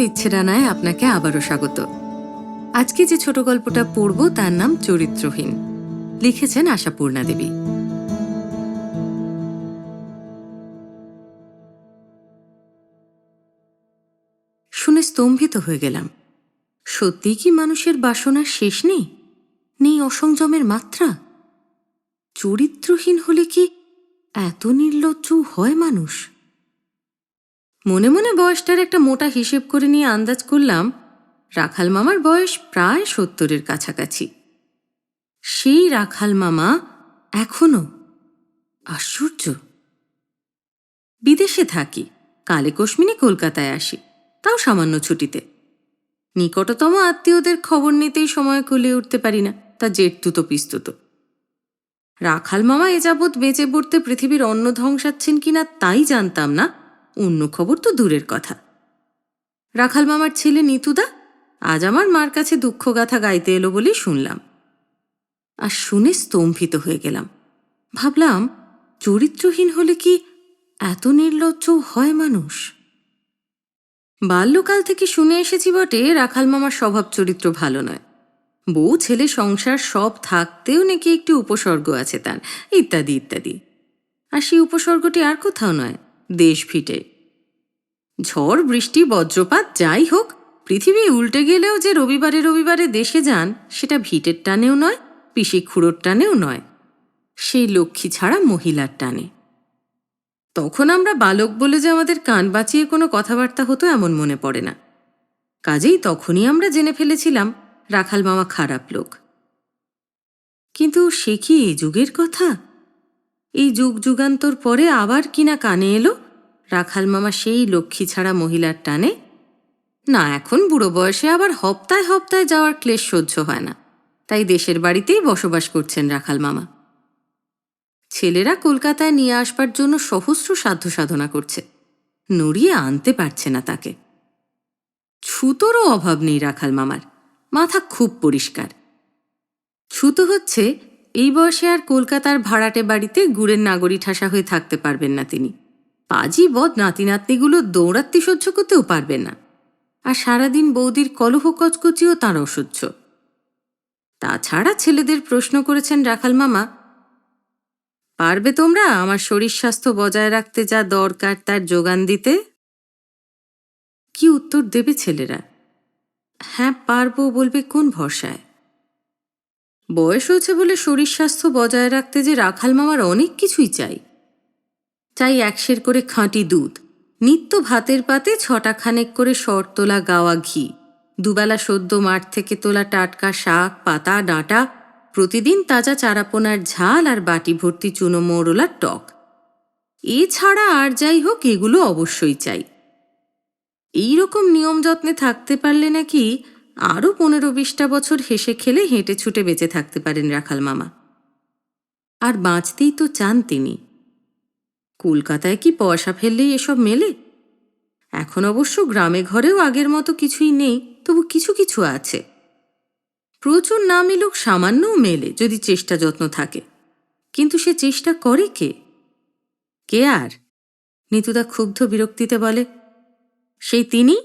পৃথার ইচ্ছে ডানায় আপনাকে আবারও স্বাগত। আজকে যে ছোট গল্পটা পড়ব তার নাম চরিত্রহীন। লিখেছেন আশাপূর্ণা দেবী। শুনে স্তম্ভিত হয়ে গেলাম। সত্যি কি মানুষের বাসনার শেষ নেই? নেই অসংযমের মাত্রা? চরিত্রহীন হলে কি এত নির্লজ্জ হয় মানুষ? মনে মনে বয়সটার একটা মোটা হিসেব করে নিয়ে আন্দাজ করলাম, রাখাল মামার বয়স প্রায় সত্তরের কাছাকাছি। সেই রাখাল মামা এখনও আশ্চর্য। বিদেশে থাকি, কালে কশ্মিনে কলকাতায় আসি, তাও সামান্য ছুটিতে। নিকটতম আত্মীয়দের খবর নিতেই সময় কুলিয়ে উঠতে পারি না, তা জেঠতুত পিস্তুত। রাখাল মামা এ যাবৎ বেঁচে পড়তে পৃথিবীর অন্ন ধ্বংসাচ্ছেন কিনা তাই জানতাম না অন্য খবর তো দূরের কথা। রাখাল মামার ছেলে নিতুদা, আজ আমার মার কাছে দুঃখগাথা গাইতে এলো বলেই শুনলাম। আর শুনে স্তম্ভিত হয়ে গেলাম। ভাবলাম, চরিত্রহীন হলে কি এত নির্লজ্জ হয় মানুষ? বাল্যকাল থেকে শুনে এসেছি বটে, রাখাল মামার স্বভাব চরিত্র ভালো নয়। বউ ছেলে সংসার সব থাকতেও নাকি একটি উপসর্গ আছে তার, ইত্যাদি ইত্যাদি। আর সেই উপসর্গটি আর কোথাও নয়। দেশ ফিটে। ঝড়, বৃষ্টি, বজ্রপাত, যাই হোক, পৃথিবী উল্টে গেলেও যে রবিবারে রবিবারে দেশে যান, সেটা ভিটের টানেও নয় পিসি খুঁড়োর টানেও নয়। সেই লক্ষ্মী ছাড়া মহিলার টানে। তখন আমরা বালক বলে যে আমাদের কান বাঁচিয়ে কোনো কথাবার্তা হতো এমন মনে পড়ে না। কাজেই তখনই আমরা জেনে ফেলেছিলাম, রাখাল মামা খারাপ লোক। কিন্তু সে কি এই যুগের কথা? এই যুগ যুগান্তর পরে আবার কিনা কানে এলো? রাখাল মামা সেই লক্ষ্মী ছাড়া মহিলার টানে? না, এখন বুড়ো বয়সে আবার হপ্তায় হপ্তায় যাওয়ার ক্লেশ সহ্য হয় না। তাই দেশের বাড়িতেই বসবাস করছেন রাখাল মামা। ছেলেরা কলকাতায় নিয়ে আসবার জন্য সহস্র সাধ্য সাধনা করছে। নড়িয়ে আনতে পারছে না তাকে। ছুতোরও অভাব নেই রাখাল মামার। মাথা খুব পরিষ্কার। ছুতো হচ্ছে, এই বয়সে আর কলকাতার ভাড়াটে বাড়িতে গুড়ের নাগরি ঠাসা হয়ে থাকতে পারবেন না তিনি। পাজি বদ নাতি নাতনিগুলো দৌড়াত্তি সহ্য করতেও পারবে না। আর সারাদিন বৌদির কলহ কচকচিও তাঁর অসহ্য। তাছাড়া ছেলেদের প্রশ্ন করেছেন রাখাল মামা, পারবে তোমরা আমার শরীর স্বাস্থ্য বজায় রাখতে যা দরকার তার যোগান দিতে? কি উত্তর দেবে ছেলেরা? হ্যাঁ পারব বলবে কোন ভরসায়? বয়স হয়েছে বলে শরীর স্বাস্থ্য বজায় রাখতে যে রাখাল মামার অনেক কিছুই চাই। চাই একশের করে খাঁটি দুধ। নিত্য ভাতের পাতে ছটা খানেক করে শর তোলা গাওয়া ঘি। দুবেলা সদ্য মাঠ থেকে তোলা টাটকা শাক, পাতা, ডাঁটা, প্রতিদিন তাজা চারাপোনার ঝাল আর বাটি ভর্তি চুনো মোড়লার টক। এছাড়া আর যাই হোক, এগুলো অবশ্যই চাই। এই রকম নিয়ম যত্নে থাকতে পারলে নাকি আরও পনেরো বিশটা বছর হেসে খেলে হেঁটে ছুটে বেঁচে থাকতে পারেন রাখাল মামা। আর বাঁচতেই তো চান তিনি। কলকাতায় কি পয়সা ফেললেই এসব মেলে? এখন অবশ্য গ্রামে ঘরেও আগের মতো কিছুই নেই, তবু কিছু কিছু আছে। প্রচুর না মিলুক সামান্যও মেলে, যদি চেষ্টা যত্ন থাকে। কিন্তু সে চেষ্টা করে কে? কে আর? নিতুদা ক্ষুব্ধ বিরক্তিতে বলে, সেই তিনি?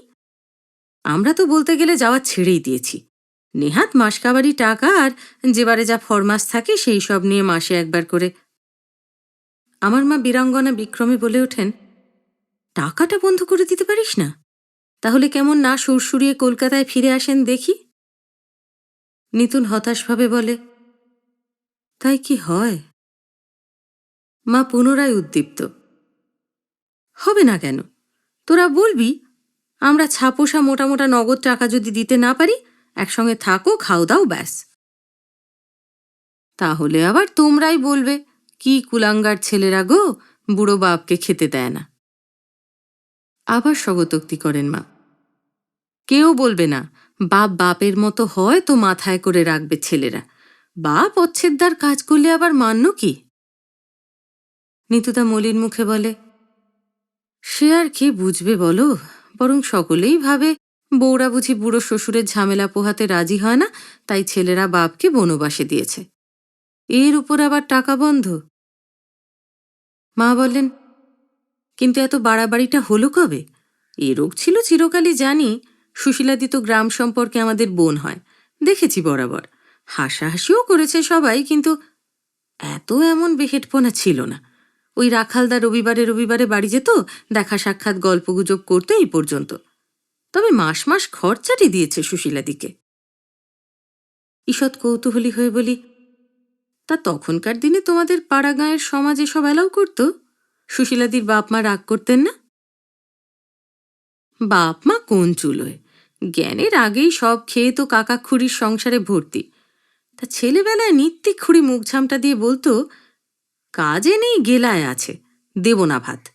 আমরা তো বলতে গেলে যাওয়া ছেড়েই দিয়েছি। নেহাত মাসকাবারি টাকা আর যেবারে যা ফরমাস থাকে সেই সব নিয়ে মাসে একবার করে আমার মা বীরাঙ্গনা বিক্রমে বলে ওঠেন, টাকাটা বন্ধ করে দিতে পারিস না? তাহলে কেমন না সুরসুরিয়ে কলকাতায় ফিরে আসেন দেখি? নিতুন হতাশভাবে বলে, তাই কি হয়? মা পুনরায় উদ্দীপ্ত, হবে না কেন? তোরা বলবি, আমরা ছাপোষা মোটা মোটা নগদ টাকা যদি দিতে না পারি, একসঙ্গে থাকো, খাও দাও, ব্যাস। তাহলে আবার তোমরাই বলবে কি কুলাঙ্গার ছেলেরা গো? বুড়ো বাপকে খেতে দেয় না। আবার স্বগতোক্তি করেন মা। কেউ বলবে না, বাপ বাপের মতো হয় তো মাথায় করে রাখবে ছেলেরা। বাপ অচ্ছেদ্দার কাজ করলে আবার মান্য কি? নিতুদা মলিন মুখে বলে, সে আর কে বুঝবে বলো? বরং সকলেই ভাবে, বউরা বুঝি বুড়ো শ্বশুরের ঝামেলা পোহাতে রাজি হয় না, তাই ছেলেরা বাপকে বনবাসে দিয়েছে। এর উপর আবার টাকা বন্ধ? মা বললেন, কিন্তু এত বাড়াবাড়িটা হলো কবে? এ রোগ ছিল চিরকালই জানি। সুশীলাদি তো গ্রাম সম্পর্কে আমাদের বোন হয়। দেখেছি বরাবর। হাসাহাসিও করেছে সবাই, কিন্তু এত এমন বেহেটপনা ছিল না। ওই রাখালদা রবিবারে রবিবারে বাড়ি যেত, দেখা সাক্ষাৎ গল্পগুজব করতো এই পর্যন্ত। তবে মাস মাস খরচাটি দিয়েছে সুশীলাদিকে। ঈষৎ কৌতূহলী হয়ে বলি তা তখনকার দিনে তোমাদের পাড়া গাঁয়ের সমাজ এসব অ্যালাউ করত? সুশীলাদির বাপ মা রাগ করতেন না? বাপ মা কোন চুলোয়? জ্ঞানের আগেই সব খেয়ে তো কাকা খুড়ির সংসারে ভর্তি। তা ছেলেবেলায় নিত্যি খুঁড়ি মুখ ঝামটা দিয়ে বলতো, কাজে নেই, গেলায় আছে, দেব না ভাত।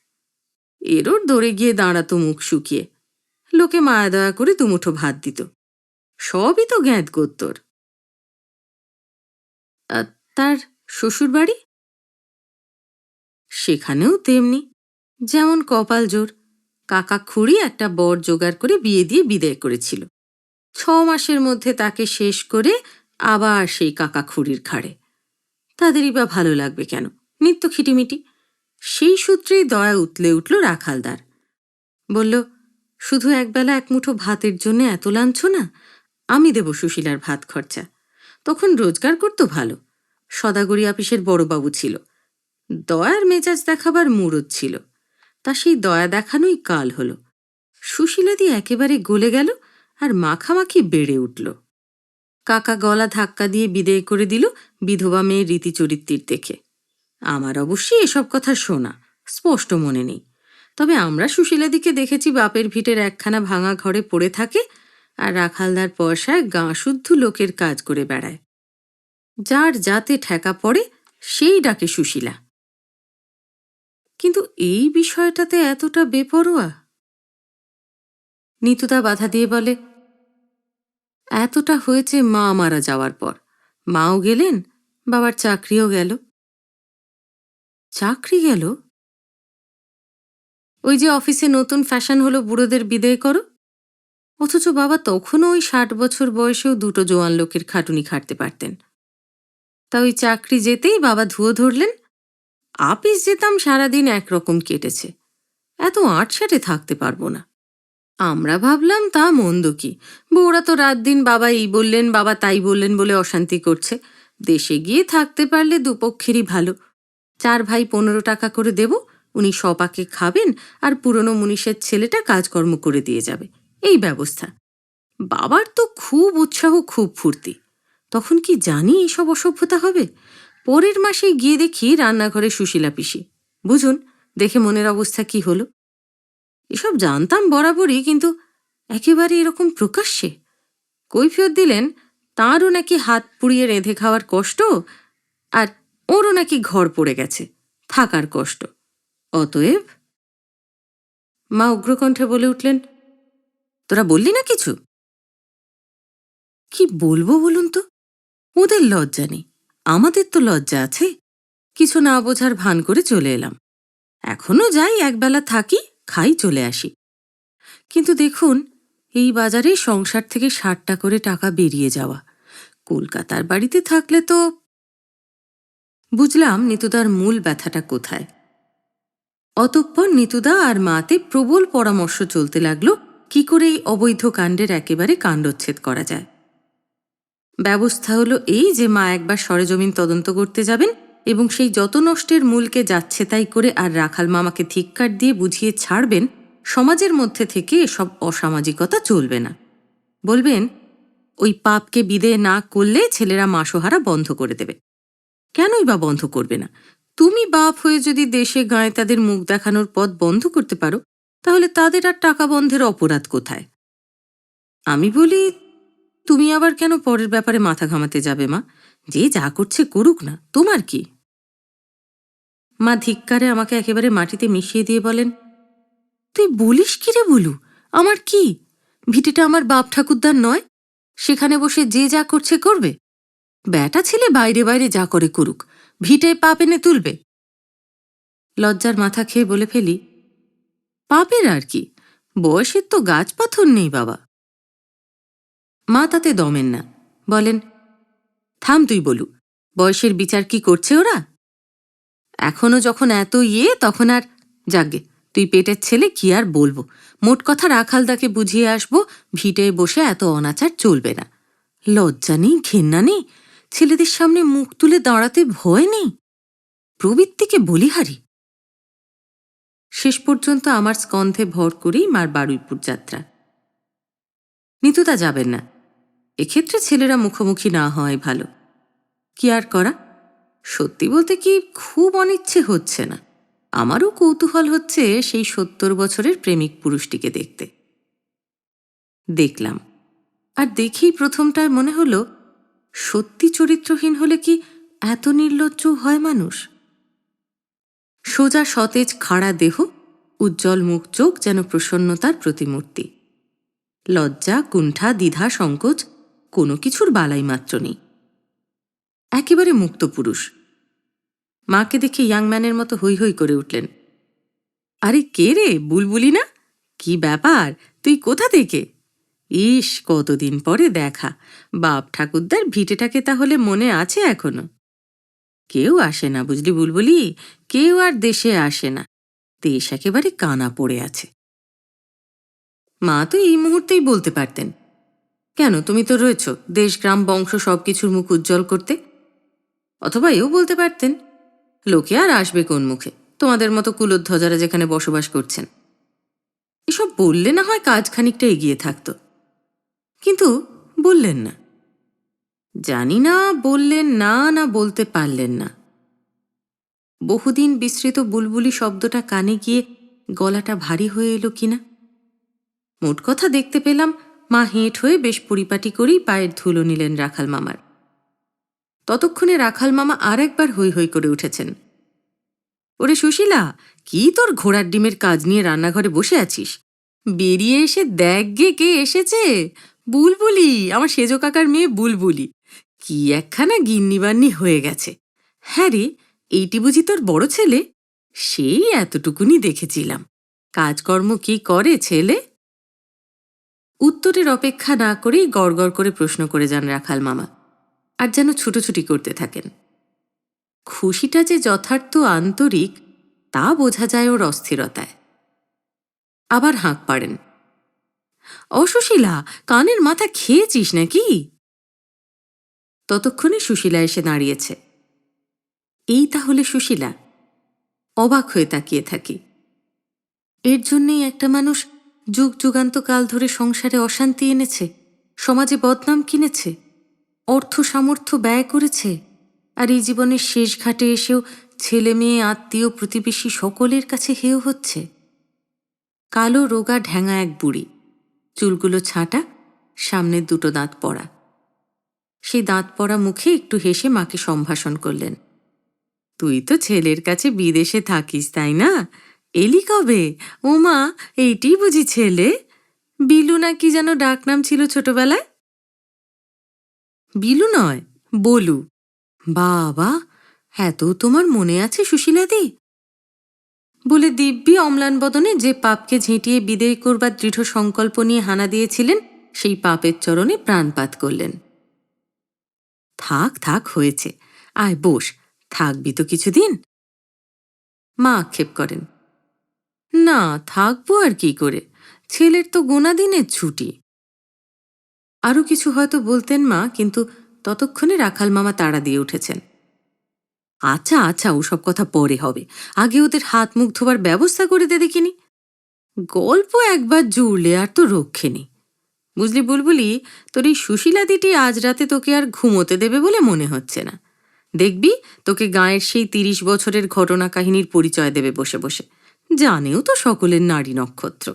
এরোর দৌড়ে গিয়ে দাঁড়াতো মুখ শুকিয়ে। লোকে মায়া দয়া করে দুমুঠো ভাত দিত। সবই তো জ্ঞাত গোত্তর। তার শ্বশুর বাড়ি সেখানেও তেমনি। যেমন কপাল জোর, কাকা খুড়ি একটা বর জোগাড় করে বিয়ে দিয়ে বিদায় করেছিল। ছ মাসের মধ্যে তাকে শেষ করে আবার সেই কাকা খুড়ির ঘাড়ে। তাদেরই বা ভালো লাগবে কেন? নিত্য খিটিমিটি। সেই সূত্রেই দয়া উতলে উঠল রাখালদার। বলল, শুধু একবেলা এক মুঠো ভাতের জন্য এত লাঞ্ছনা? আমি দেব সুশীলার ভাত খরচা। তখন রোজগার করতো ভালো। সদাগরি আপিসের বড়বাবু ছিল। দয়ার মেজাজ দেখাবার মুরদ ছিল। তা সেই দয়া দেখানোই কাল হলো। সুশীলাদি একেবারে গলে গেল আর মাখামাখি বেড়ে উঠল। কাকা গলা ধাক্কা দিয়ে বিদেয় করে দিল বিধবা মেয়ের রীতিচরিত্রের দেখে। আমার অবশ্যই এসব কথা শোনা, স্পষ্ট মনে নেই। তবে আমরা সুশীলাদিকে দেখেছি বাপের ভিটের একখানা ভাঙা ঘরে পড়ে থাকে আর রাখালদার পয়সায় গাঁ শুদ্ধ লোকের কাজ করে বেড়ায়। যার যাতে ঠেকা পড়ে, সেই ডাকে সুশীলা। কিন্তু এই বিষয়টাতে এতটা বেপরোয়া? নিতুদা বাধা দিয়ে বলে, এতটা হয়েছে মা মারা যাওয়ার পর। মাও গেলেন, বাবার চাকরিও গেল। চাকরি গেল? ওই যে অফিসে নতুন ফ্যাশন হলো, বুড়োদের বিদায় করো? অথচ বাবা তখনও ওই ষাট বছর বয়সেও দুটো জোয়ান লোকের খাটুনি খাটতে পারতেন। তা ওই চাকরি যেতেই বাবা ধুয়ো ধরলেন। আপিস যেতাম সারাদিন একরকম কেটেছে। এত আটসাটে থাকতে পারব না। আমরা ভাবলাম, তা মন্দ কি? বউরা তো রাত দিন বাবা এই বললেন, বাবা তাই বললেন বলে অশান্তি করছে। দেশে গিয়ে থাকতে পারলে দুপক্ষেরই ভালো। চার ভাই পনেরো টাকা করে দেব, উনি সপাকে খাবেন আর পুরনো মুনিশের ছেলেটা কাজকর্ম করে দিয়ে যাবে। এই ব্যবস্থা। বাবার তো খুব উৎসাহ, খুব ফুর্তি। তখন কি জানি এসব অসভ্যতা হবে? পরের মাসে গিয়ে দেখি রান্নাঘরে সুশীলা পিসি। বুঝুন, দেখে মনের অবস্থা কি হলো? এসব জানতাম বরাবরই, কিন্তু একেবারে এরকম প্রকাশ্যে? কৈফিয়ত দিলেন, তাঁরও নাকি হাত পুড়িয়ে রেঁধে খাওয়ার কষ্ট আর ওরও নাকি ঘর পড়ে গেছে, থাকার কষ্ট। অতএব মা উগ্রকণ্ঠে বলে উঠলেন, তোরা বললি না কিছু? কি বলব বলুন তো? ওদের লজ্জা নেই। আমাদের তো লজ্জা আছে। কিছু না বোঝার ভান করে চলে এলাম। এখনও যাই, একবেলা থাকি, খাই, চলে আসি। কিন্তু দেখুন, এই বাজারে সংসার থেকে ষাটটা করে টাকা বেরিয়ে যাওয়া। কলকাতার বাড়িতে থাকলে তো বুঝলাম নিতুদার মূল ব্যথাটা কোথায়। অতঃপর নিতুদা আর মাতে প্রবল পরামর্শ চলতে লাগল, কি করে এই অবৈধ কাণ্ডের একেবারে কাণ্ডচ্ছেদ করা যায়। ব্যবস্থা হলো এই যে মা একবার সরেজমিন তদন্ত করতে যাবেন এবং সেই যত নষ্টের মূলকে যাচ্ছে তাই করে আর রাখাল মামাকে ধিক্কার দিয়ে বুঝিয়ে ছাড়বেন, সমাজের মধ্যে থেকে এসব অসামাজিকতা চলবে না। বলবেন, ওই পাপকে বিদেয় না করলে ছেলেরা মাসোহারা বন্ধ করে দেবে। কেনই বা বন্ধ করবে না? তুমি বাপ হয়ে যদি দেশে গায়ে তাদের মুখ দেখানোর পথ বন্ধ করতে পারো, তাহলে তাদের আর টাকা বন্ধের অপরাধ কোথায়? আমি বলি তুমি আবার কেন পরের ব্যাপারে মাথা ঘামাতে যাবে, মা? যে যা করছে করুক না, তোমার কি? মা ধিক্কারে আমাকে একেবারে মাটিতে মিশিয়ে দিয়ে বলেন, তুই বলিস কি রে বলু? আমার কি? ভিটেটা আমার বাপ ঠাকুরদার নয়? সেখানে বসে যে যা করছে করবে? ব্যাটা ছেলে বাইরে বাইরে যা করে করুক, ভিটে পাপ এনে তুলবে। লজ্জার মাথা খেয়ে বলে ফেলি, পাপের আর কি? বয়সের তো গাছ পাথর নেই বাবা। মা তাতে দমেন না। বলেন, থাম তুই বলু, বয়সের বিচার কি করছে ওরা? এখনও যখন এত ইয়ে তখন আর, যাগে, তুই পেটের ছেলে, কি আর বলব? মোট কথা রাখালদাকে বুঝিয়ে আসব, ভিটে বসে এত অনাচার চলবে না। লজ্জা নেই, ঘেন্না নেই, ছেলেদের সামনে মুখ তুলে দাঁড়াতে ভয় নেই। প্রবৃত্তিকে বলিহারি। শেষ পর্যন্ত আমার স্কন্ধে ভর করেই মার বারুইপুর যাত্রা। নিতুতা যাবেন না। এক্ষেত্রে ছেলেরা মুখোমুখি না হওয়াই ভালো। কি আর করা? সত্যি বলতে কি খুব অনিচ্ছে হচ্ছে না। আমারও কৌতূহল হচ্ছে সেই সত্তর বছরের প্রেমিক পুরুষটিকে দেখতে। দেখলাম। আর দেখেই প্রথমটায় মনে হলো, সত্যি চরিত্রহীন হলে কি এত নির্লজ্জ হয় মানুষ? সোজা সতেজ খাড়া দেহ, উজ্জ্বল মুখ চোখ যেন প্রসন্নতার প্রতিমূর্তি। লজ্জা, কুণ্ঠা, দ্বিধা, সংকোচ কোনো কিছুর বালাই মাত্র নেই। একেবারে মুক্ত পুরুষ। মাকে দেখে ইয়াংম্যানের মতো হৈ হৈ করে উঠলেন। আরে কে রে, বুলবুলি না? কি ব্যাপার? তুই কোথা থেকে? ইস, কতদিন পরে দেখা। বাপ ঠাকুরদার ভিটেটাকে তাহলে মনে আছে এখনও? কেউ আসে না বুঝলি বুলবুলি, কেউ আর দেশে আসে না। দেশ একেবারে কানা পড়ে আছে। মা তো এই মুহূর্তেই বলতে পারতেন কেন? তুমি তো রয়েছ। দেশ, গ্রাম, বংশ সবকিছুর মুখ উজ্জ্বল করতে। অথবা এও বলতে পারতেন, লোকে আর আসবে কোন মুখে? তোমাদের মতো কুলোধ্বজারা যেখানে বসবাস করছেন। এসব বললে না হয় কাজ খানিকটা এগিয়ে থাকতো। কিন্তু বললেন না। জানি না, বললেন না না বলতে পারলেন না। বহুদিন বিস্তৃত বুলবুলি শব্দটা কানে গিয়ে গলাটা ভারী হয়ে এলো কিনা? মোট কথা দেখতে পেলাম মা হেঁট হয়ে বেশ পরিপাটি করেই পায়ের ধুলো নিলেন রাখাল মামার। ততক্ষণে রাখাল মামা আর একবার হৈ হৈ করে উঠেছেন। ওরে সুশীলা, কি তোর ঘোড়ার ডিমের কাজ নিয়ে রান্নাঘরে বসে আছিস? বেরিয়ে এসে দেখ গে কে এসেছে। বুলবুলি, আমার সেজো কাকার মেয়ে বুলবুলি। কি একখানা গিন্নিবান্নি হয়ে গেছে। হ্যাঁ রে, এইটি বুঝি তোর বড় ছেলে? সেই এতটুকুনি দেখেছিলাম। কাজকর্ম কি করে ছেলে? উত্তরের অপেক্ষা না করেই গড়গড় করে প্রশ্ন করে যান রাখাল মামা, আর যেন ছুটোছুটি করতে থাকেন। খুশিটা যে যথার্থ আন্তরিক, তা বোঝা যায় ওর অস্থিরতায়। আবার হাঁক পাড়েন, অসুশীলা, কানের মাথা খেয়েছিস নাকি? ততক্ষণে সুশীলা এসে দাঁড়িয়েছে। এই তাহলে সুশীলা, অবাক হয়ে তাকিয়ে থাকি। এর জন্যেই একটা মানুষ যুগ যুগান্তকাল ধরে সংসারে অশান্তি এনেছে, সমাজে বদনাম কিনেছে, অর্থ সামর্থ্য ব্যয় করেছে, আর এই জীবনের শেষ ঘাটে এসেও ছেলে মেয়ে, আত্মীয়, প্রতিবেশী সকলের কাছে হেয় হচ্ছে। কালো রোগা ঢ্যাঙা এক বুড়ি, চুলগুলো ছাঁটা সামনের দুটো দাঁত পড়া। সেই দাঁত পড়া মুখে একটু হেসে মাকে সম্ভাষণ করলেন, তুই তো ছেলের কাছে বিদেশে থাকিস, তাই না? এলি কবে? ও মা এইটি বুঝি ছেলে। বিলু না কি যেন ডাকনাম ছিল ছোটবেলায়? বিলু নয়, বলু। বাবা, এত তোমার মনে আছে সুশীলাদি? বলে দিব্যি অম্লান বদনে যে পাপকে ঝেঁটিয়ে বিদেয় করবার দৃঢ় সংকল্প নিয়ে হানা দিয়েছিলেন, সেই পাপের চরণে প্রাণপাত করলেন। থাক থাক হয়েছে। আয়, বস, থাকবি তো কিছুদিন। মা আক্ষেপ করেন। না, থাকব আর কি করে? ছেলের তো গোনা দিনের ছুটি। আরও কিছু হয়তো বলতেন মা, কিন্তু ততক্ষণে রাখাল মামা তাড়া দিয়ে উঠেছেন। আচ্ছা আচ্ছা ওসব কথা পরে হবে। আগে ওদের হাত মুখ ধোবার ব্যবস্থা করে দে দেখিনি। গল্প একবার জুড়লে আর তো রক্ষে নেই। বুঝলি বুলবুলি, তোর এই সুশীলাদিটি আজ রাতে তোকে আর ঘুমোতে দেবে বলে মনে হচ্ছে না। দেখবি, তোকে গাঁয়ের সেই তিরিশ বছরের ঘটনা কাহিনীর পরিচয় দেবে বসে বসে। জানেও তো সকলের নারী নক্ষত্র।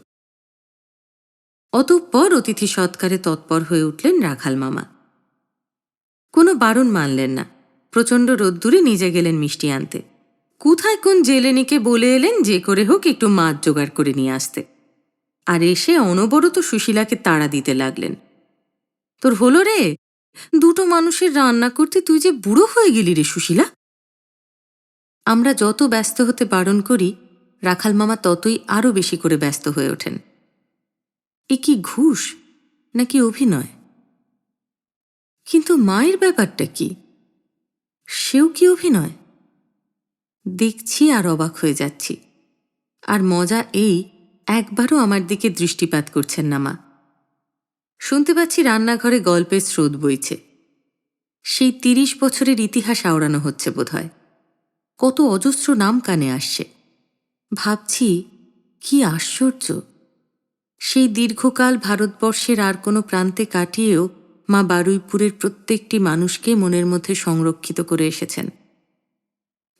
অতঃপর অতিথি সৎকারে তৎপর হয়ে উঠলেন রাখাল মামা। কোনো বারণ মানলেন না। প্রচণ্ড রোদ্দুরে নিজে গেলেন মিষ্টি আনতে। কোথায় কোন জেলেনিকে বলে এলেন যে করে হোক একটু মাছ জোগাড় করে নিয়ে আসতে। আর এসে অনবরত সুশীলাকে তাড়া দিতে লাগলেন। তোর হলো রে, দুটো মানুষের রান্না করতে তুই যে বুড়ো হয়ে গেলি রে সুশীলা। আমরা যত ব্যস্ত হতে বারণ করি রাখাল মামা ততই আরও বেশি করে ব্যস্ত হয়ে ওঠেন। এ কি ঘুষ নাকি অভিনয়? কিন্তু মায়ের ব্যাপারটা কি? সেও কি অভিনয়? দেখছি আর অবাক হয়ে যাচ্ছি। আর মজা এই, একবারও আমার দিকে দৃষ্টিপাত করছেন না মা। শুনতে পাচ্ছি রান্নাঘরে গল্পের স্রোত বইছে। সেই তিরিশ বছরের ইতিহাস আওড়ানো হচ্ছে বোধহয়। কত অজস্র নাম কানে আসছে। ভাবছি, কি আশ্চর্য। সেই দীর্ঘকাল ভারতবর্ষের আর কোনো প্রান্তে কাটিয়েও মা বারুইপুরের প্রত্যেকটি মানুষকে মনের মধ্যে সংরক্ষিত করে এসেছেন।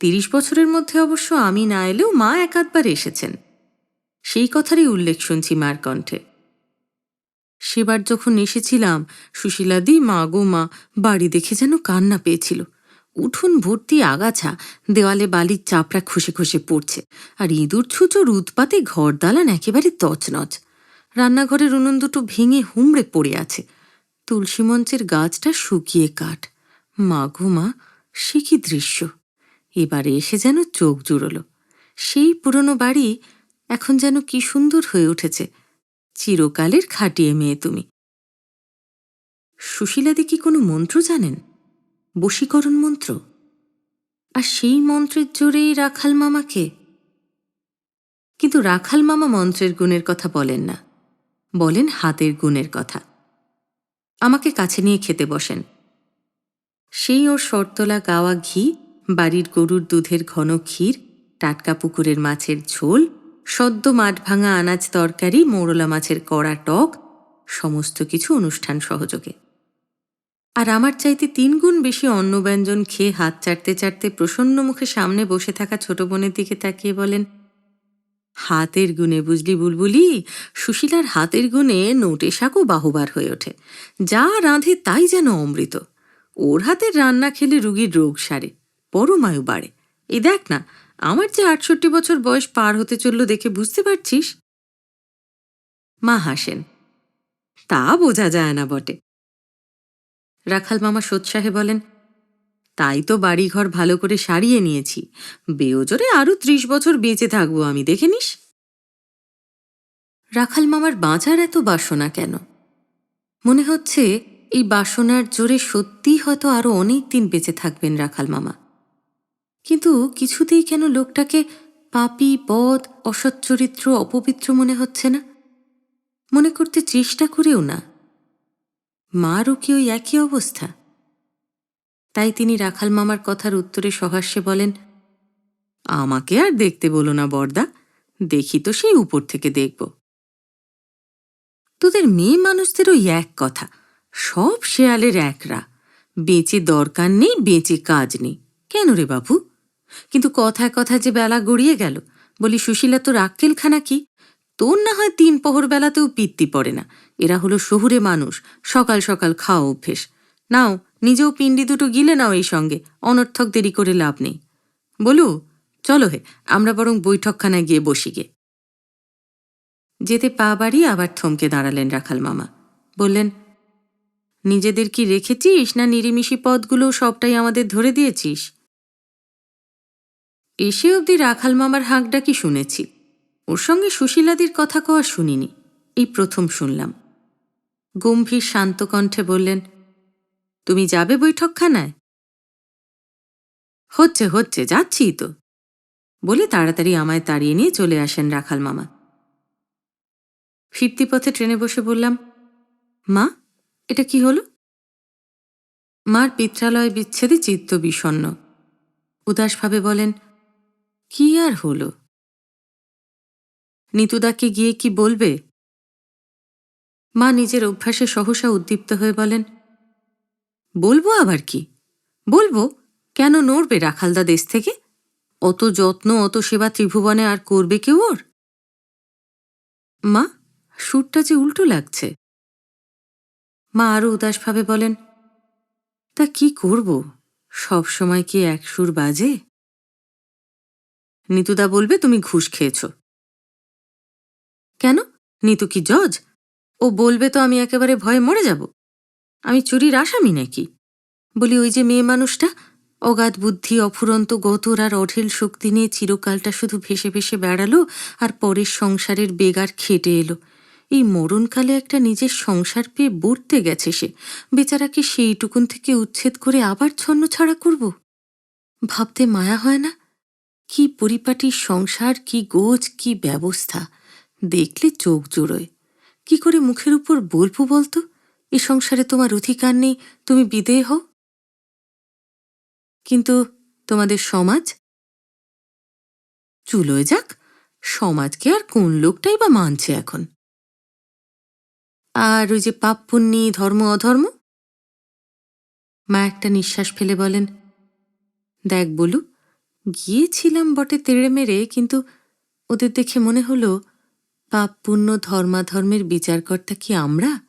তিরিশ বছরের মধ্যে অবশ্য আমি না এলেও মা একাধবার এসেছেন। সেই কথারই উল্লেখ শুনছি মার কণ্ঠে। সেবার যখন এসেছিলাম, সুশীলাদি, মা গো, মা, বাড়ি দেখে যেন কান্না পেয়েছিল। উঠোন ভর্তি আগাছা, দেওয়ালে বালির চাপড়া খুশে খুশে পড়ছে, আর ইঁদুর ছুচোর উৎপাতে ঘর দালান একেবারে তছনছ। রান্নাঘরের উনুন দুটো ভেঙে হুমড়ে পড়ে আছে। তুলসী মঞ্চের গাছটা শুকিয়ে কাঠ। মা গো মা, সে কি দৃশ্য? এবারে এসে যেন চোখ জুড়ল। সেই পুরনো বাড়ি এখন যেন কি সুন্দর হয়ে উঠেছে। চিরকালের খাটিয়ে মেয়ে তুমি। সুশীলাদি কি কোনো মন্ত্র জানেন? বশীকরণ মন্ত্র? আর সেই মন্ত্রের জোরেই রাখাল মামাকে? কিন্তু রাখাল মামা মন্ত্রের গুণের কথা বলেন না। বলেন হাতের গুণের কথা। আমাকে কাছে নিয়ে খেতে বসেন। সেই ওর শর্তলা গাওয়া ঘি, বাড়ির গরুর দুধের ঘন ক্ষীর, টাটকা পুকুরের মাছের ঝোল, সদ্য মাঠ ভাঙা আনাজ তরকারি, মৌরলা মাছের কড়া টক, সমস্ত কিছু অনুষ্ঠান সহযোগে। আর আমার চাইতে তিন গুণ বেশি অন্ন ব্যঞ্জন খেয়ে হাত চাটতে চাটতে প্রসন্ন মুখে সামনে বসে থাকা ছোট বোনের দিকে তাকিয়ে বলেন, হাতের গুণে বুঝলি বুলবুলি, সুশীলার হাতের গুণে নোটে শাকও বাহুবার হয়ে ওঠে। যা রাঁধে তাই যেন অমৃত। ওর হাতের রান্না খেলে রুগীর রোগ সারে, পরমায়ু বাড়ে। এই দেখ না, আমার যে আটষট্টি বছর বয়স পার হতে চলল দেখে বুঝতে পারছিস? মা হাসেন, তা বোঝা যায় না বটে। রাখাল মামা সোৎসাহে বলেন, তাই তো বাড়িঘর ভালো করে সারিয়ে নিয়েছি। বেওজোরে আরও ত্রিশ বছর বেঁচে থাকব আমি, দেখে নিস? রাখাল মামার বাঁচার এত বাসনা কেন? মনে হচ্ছে এই বাসনার জোরে সত্যিই হয়তো আরও অনেক দিন বেঁচে থাকবেন রাখাল মামা। কিন্তু কিছুতেই কেন লোকটাকে পাপি পদ অসচ্চরিত্র অপবিত্র মনে হচ্ছে না? মনে করতে চেষ্টা করেও না। মারও কি ওই একই অবস্থা? তাই তিনি রাখাল মামার কথার উত্তরে সহাস্যে বলেন, আমাকে আর দেখতে বলো না, বর্দা। দেখি তো সেই উপর থেকে দেখব। তোদের মেয়ে মানুষদের ওই এক কথা, সব শেয়ালের একরা। বেঁচে দরকার নেই, বেঁচে কাজ নেই। কেন রে বাবু? কিন্তু কথায় কথায় যে বেলা গড়িয়ে গেল, বলি সুশীলা তোর আক্কেলখানা কি? তোর না হয় তিন পহর বেলাতেও পিত্তি পড়ে না। এরা হলো শহুরে মানুষ, সকাল সকাল খাওয়া অভ্যেস। নাও, নিজেও পিণ্ডি দুটো গিলে নাও এই সঙ্গে, অনর্থক দেরি করে লাভ নেই। বলু, চলো হে, আমরা বরং বৈঠকখানায় গিয়ে বসি গে। যেতে পা বাড়ি আবার থমকে দাঁড়ালেন রাখাল মামা। বললেন, নিজেদের কি রেখেছিস না নিরিমিষি পদগুলো সবটাই আমাদের ধরে দিয়েছিস? এসে অবধি রাখাল মামার হাঁকডা কি শুনেছি। ওর সঙ্গে সুশীলাদির কথা কওয়া শুনিনি, এই প্রথম শুনলাম। গম্ভীর শান্ত কণ্ঠে বললেন, তুমি যাবে বৈঠকখানায়? হচ্ছে হচ্ছে, যাচ্ছিই তো। বলে তাড়াতাড়ি আমায় তাড়িয়ে নিয়ে চলে আসেন রাখাল মামা। ফিরতি পথে ট্রেনে বসে বললাম, মা, এটা কি হলো? মার পিত্রালয় বিচ্ছেদে চিত্ত বিষণ্ন উদাসভাবে বলেন, কি আর হলো? নিতুদাকে গিয়ে কি বলবে? মা নিজের অভ্যাসে সহসা উদ্দীপ্ত হয়ে বলেন, বলব আবার কি? বলব, কেন নড়বে রাখালদা দেশ থেকে? অত যত্ন, অত সেবা ত্রিভুবনে আর করবে কেউ ওর? মা, সুরটা যে উল্টো লাগছে। মা আরও উদাসভাবে বলেন, তা কি করব? সব সময় কি এক সুর বাজে? নিতুদা বলবে, তুমি ঘুষ খেয়েছ। কেন? নিতু কি জজ? ও বলবে তো আমি একেবারে ভয়ে মরে যাব। আমি চুরির আসামি নাকি? বলি, ওই যে মেয়ে মানুষটা, অগাধ বুদ্ধি, অফুরন্ত গতর আর অঢেল শক্তি নিয়ে চিরকালটা শুধু ভেসে ভেসে বেড়ালো আর পরের সংসারের বেগার খেটে এলো। এই মরণকালে একটা নিজের সংসার পেয়ে বর্তে গেছে সে। বেচারাকে সেইটুকুন থেকে উচ্ছেদ করে আবার ছন্ন ছাড়া করব? ভাবতে মায়া হয় না? কি পরিপাটির সংসার, কি গোজ, কি ব্যবস্থা। দেখলে চোখ জোড়োয়। কি করে মুখের উপর বলব বলতো? এ সংসারে তোমার অধিকার নেই, তুমি বিদেয় হও। কিন্তু তোমাদের সমাজ? চুলোয় যাক, সমাজকে আর কোন লোকটাই বা মানছে এখন? আর ওই যে পাপ পুণ্যি, ধর্ম অধর্ম? মা একটা নিঃশ্বাস ফেলে বলেন, দেখ বলু, গিয়েছিলাম বটে তেড়ে মেরে, কিন্তু ওদের দেখে মনে হলো পাপ পুণ্য ধর্মাধর্মের বিচারকর্তা কি আমরা?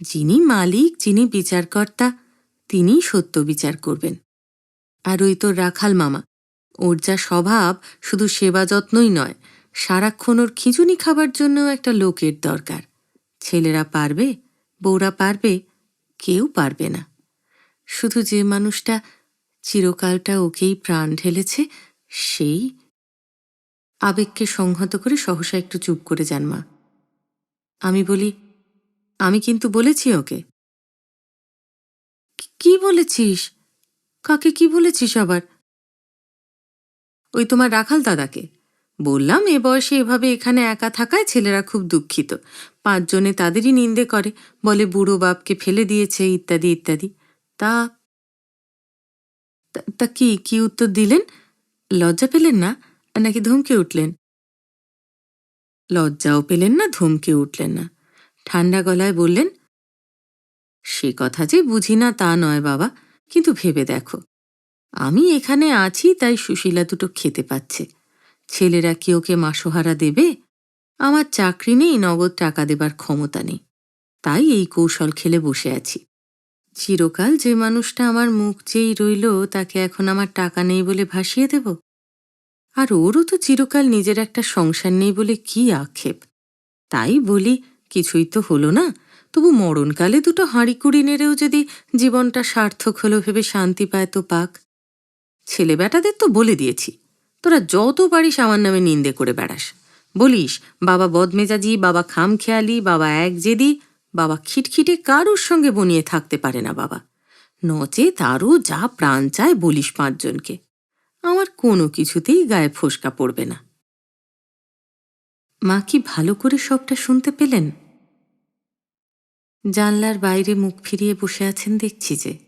যিনি মালিক, যিনি বিচারকর্তা, তিনিই সত্য বিচার করবেন। আর ওই তোর রাখাল মামা, ওর যা স্বভাব শুধু সেবা যত্নই নয়, সারাক্ষণ ওর খিঁচুনি খাবার জন্যও একটা লোকের দরকার। ছেলেরা পারবে, বউরা পারবে, কেউ পারবে না। শুধু যে মানুষটা চিরকালটা ওকেই প্রাণ ঢেলেছে, সেই আবেগকে সংহত করে সহসা একটু চুপ করে যান মা। আমি বলি, আমি কিন্তু বলেছি ওকে। "কি- বলেছিস? কাকে কি বলেছিস আবার? ওই তোমার রাখাল দাদাকে। বললাম, এ বয়সে এভাবে এখানে একা থাকায় ছেলেরা খুব দুঃখিত। পাঁচজনে তাদেরই নিন্দে করে, বলে বুড়ো বাপকে ফেলে দিয়েছে, ইত্যাদি ইত্যাদি। তা- তা কি কি উত্তর দিলেন? লজ্জা পেলেন না? নাকি ধমকে উঠলেন? লজ্জাও পেলেন না, ধমকে উঠলেন না। ঠান্ডা গলায় বললেন, সে কথা যে বুঝি না তা নয় বাবা, কিন্তু ভেবে দেখো। আমি এখানে আছি, তাই সুশীলা দুটো খেতে পাচ্ছে। ছেলেরা কি ওকে মাসোহারা দেবে? আমার চাকরি নেই, নগদ টাকা দেবার ক্ষমতা নেই। তাই এই কৌশল খেলে বসে আছি। চিরকাল যে মানুষটা আমার মুখ চেয়েই রইল, তাকে এখন আমার টাকা নেই বলে ভাসিয়ে দেব? আর ওরও তো চিরকাল নিজের একটা সংসার নেই বলে কি আক্ষেপ? তাই বলি, কিছুই তো হলো না। তবু মরণকালে দুটো হাঁড়ি কুড়ি নেড়েও যদি জীবনটা সার্থক হলো ভেবে শান্তি পায় তো পাক। ছেলে বেটাদের তো বলে দিয়েছি, তোরা যত পারিস আমার নামে নিন্দে করে বেড়াস। বলিস, বাবা বদমেজাজি, বাবা খামখেয়ালি, বাবা এক জেদি, বাবা খিটখিটে কারুর সঙ্গে বনিয়ে থাকতে পারে না বাবা। নচে তারও যা প্রাণ চায় বলিস পাঁচজনকে। আমার কোনো কিছুতেই গায়ে ফোসকা পড়বে না। মা কি ভালো করে সবটা শুনতে পেলেন? জানলার বাইরে মুখ ফিরিয়ে বসে আছেন দেখছি যে।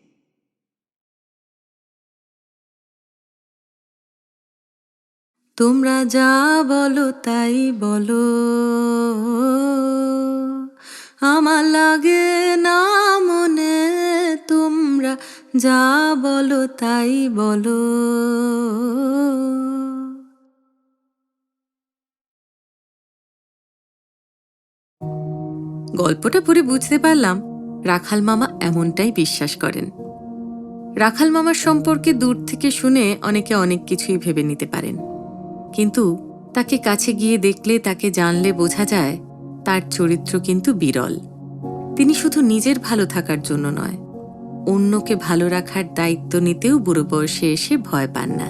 তোমরা যা বলো তাই বলো। আমার লাগে না যা বলো তাই বলো। গল্পটা পড়ে বুঝতে পারলাম রাখাল মামা এমনটাই বিশ্বাস করেন। রাখাল মামার সম্পর্কে দূর থেকে শুনে অনেকে অনেক কিছুই ভেবে নিতে পারেন। কিন্তু তাকে কাছে গিয়ে দেখলে, তাকে জানলে বোঝা যায়, তার চরিত্র কিন্তু বিরল। তিনি শুধু নিজের ভালো থাকার জন্য নয় অন্যকে ভালো রাখার দায়িত্ব নিতেও বুড়ো বয়সে এসে ভয় পান না।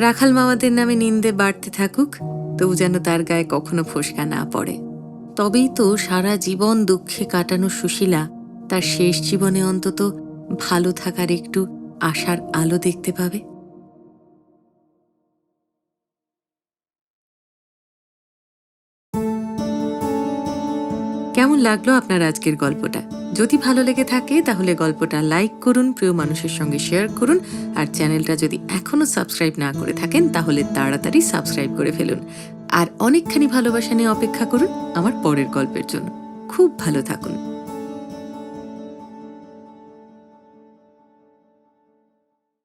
রাখাল মামাদের নামে নিন্দে বাড়তে থাকুক, তবু যেন তার গায়ে কখনো ফোসকা না পড়ে। তবেই তো সারা জীবন দুঃখে কাটানো সুশীলা তার শেষ জীবনে অন্তত ভালো থাকার একটু আশার আলো দেখতে পাবে। লাগল আপনার আজকের গল্পটা। যদি ভালো লেগে থাকে, তাহলে গল্পটা লাইক করুন, প্রিয় মানুষের সঙ্গে শেয়ার করুন, আর চ্যানেলটা যদি এখনও সাবস্ক্রাইব না করে থাকেন, তাহলে তাড়াতাড়ি সাবস্ক্রাইব করে ফেলুন। আর অনেকখানি ভালোবাসা নিয়ে অপেক্ষা করুন আমার পরের গল্পের জন্য। খুব ভালো থাকুন।